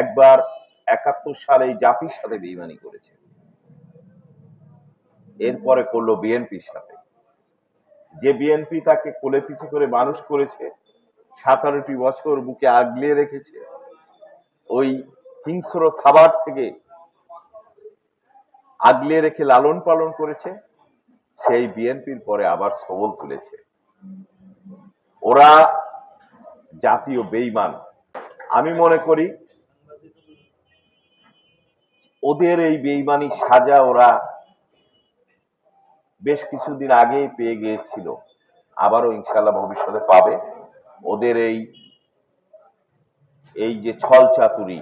একবার একাত্তর সালে জাতির সাথে বেইমানি করেছে। এরপরে করল বিএনপির সাথে। যে বিএনপি তাকে কোলে পিঠে করে মানুষ করেছে সাতারোটি বছর বুকে আগলে রেখেছে, ওই হিংস্র খাবার থেকে আগলে রেখে লালন পালন করেছে, সেই বিএনপির পরে আবার সবল তুলেছে। ওরা জাতীয় বেইমান। আমি মনে করি ওদের এই বেইমানি সাজা ওরা বেশ কিছুদিন আগেই পেয়ে গিয়েছিল। আবারও ইনশাল্লাহ ভবিষ্যতে পাবে। ওদের এই এই যে ছল চাতুরি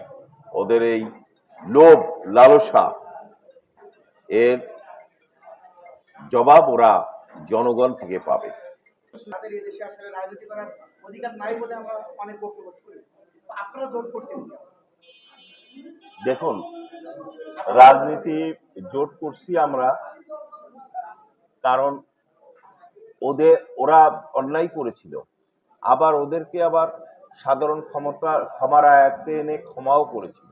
ওদের এই লোভ লালসা এর জবাব ওরা জনগণ থেকে পাবে? দেখুন রাজনীতি জোট করছি আমরা, কারণ ওদের ওরা অন্যায় করেছিল। আবার ওদেরকে আবার সাধারণ ক্ষমতা, ক্ষমার আয়াতে এনে ক্ষমাও করেছিল।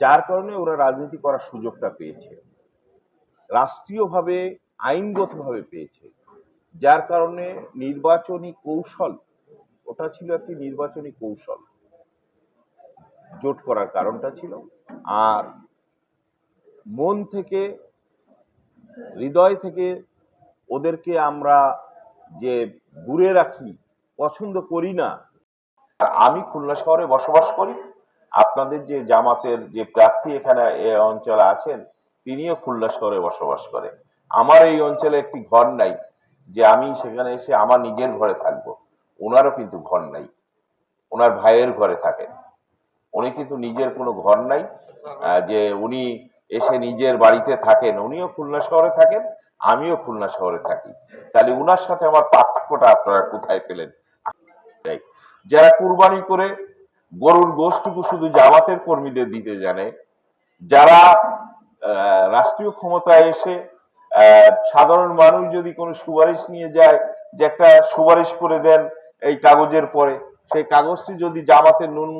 যার কারণে ওরা রাজনীতি করার সুযোগটা পেয়েছে। রাষ্ট্রীয়ভাবে, আইনগতভাবে পেয়েছে। যার কারণে নির্বাচনী কৌশল, ওটা ছিল একটি নির্বাচনী কৌশল। জোট করার কারণটা ছিল। আর মন থেকে, হৃদয় থেকে ওদেরকে আমরা যে দূরে রাখি, পছন্দ করি না আর আমি খুলনা শহরে বসবাস করি। আপনাদের যে জামাতের যে প্রার্থী এখানে এ অঞ্চলে আছেন, তিনিও খুলনা শহরে বসবাস করে আমার এই অঞ্চলে একটি ঘর নাই, যে আমি সেখানে এসে আমার নিজের ঘরে থাকব। ওনারও কিন্তু ঘর নাই, ওনার ভাইয়ের ঘরে থাকেন। উনি কিন্তু নিজের কোনো ঘর নাই যে উনি এসে নিজের বাড়িতে থাকেন। উনিও খুলনা শহরে থাকেন, আমিও খুলনা শহরে থাকি। তাহলে উনার সাথে আমার পার্থক্যটা আপনারা কোথায় পেলেন? যারা কুরবানি করে গরুর গোষ্ঠটুকু শুধু জামাতের কর্মীদের দিতে জানে, যারা রাষ্ট্রীয় ক্ষমতায় এসে সাধারণ মানুষ যদি কোনো সুপারিশ নিয়ে যায় যে একটা সুপারিশ করে দেন এই কাগজের পরে, সেই কাগজটি যদি জামাতের ন্যূন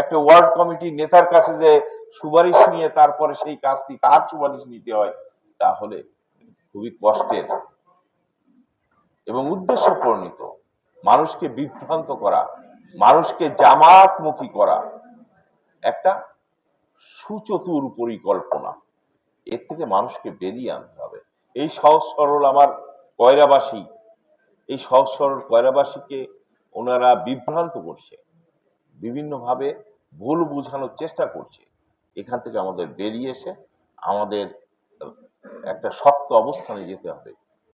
একটা ওয়ার্ড কমিটির নেতার কাছে যে সুপারিশ নিয়ে তারপরে সেই কাজটি তার সুপারিশ নিতে হয়, তাহলে খুবই কষ্টের এবং উদ্দেশ্য প্রণীত মানুষকে বিভ্রান্ত করা, মানুষকে জামাতমুখী করা একটা সুচতুর পরিকল্পনা। এর থেকে মানুষকে বেরিয়ে আনতে হবে। এই সহজ সরল আমার কয়রাবাসী, এই সহজ সরল কয়রাবাসীকে ওনারা বিভ্রান্ত করছে, বিভিন্নভাবে ভুল বোঝানোর চেষ্টা করছে। এখান থেকে আমাদের বেরিয়ে এসে আমাদের একটা শক্ত অবস্থানে যেতে হবে।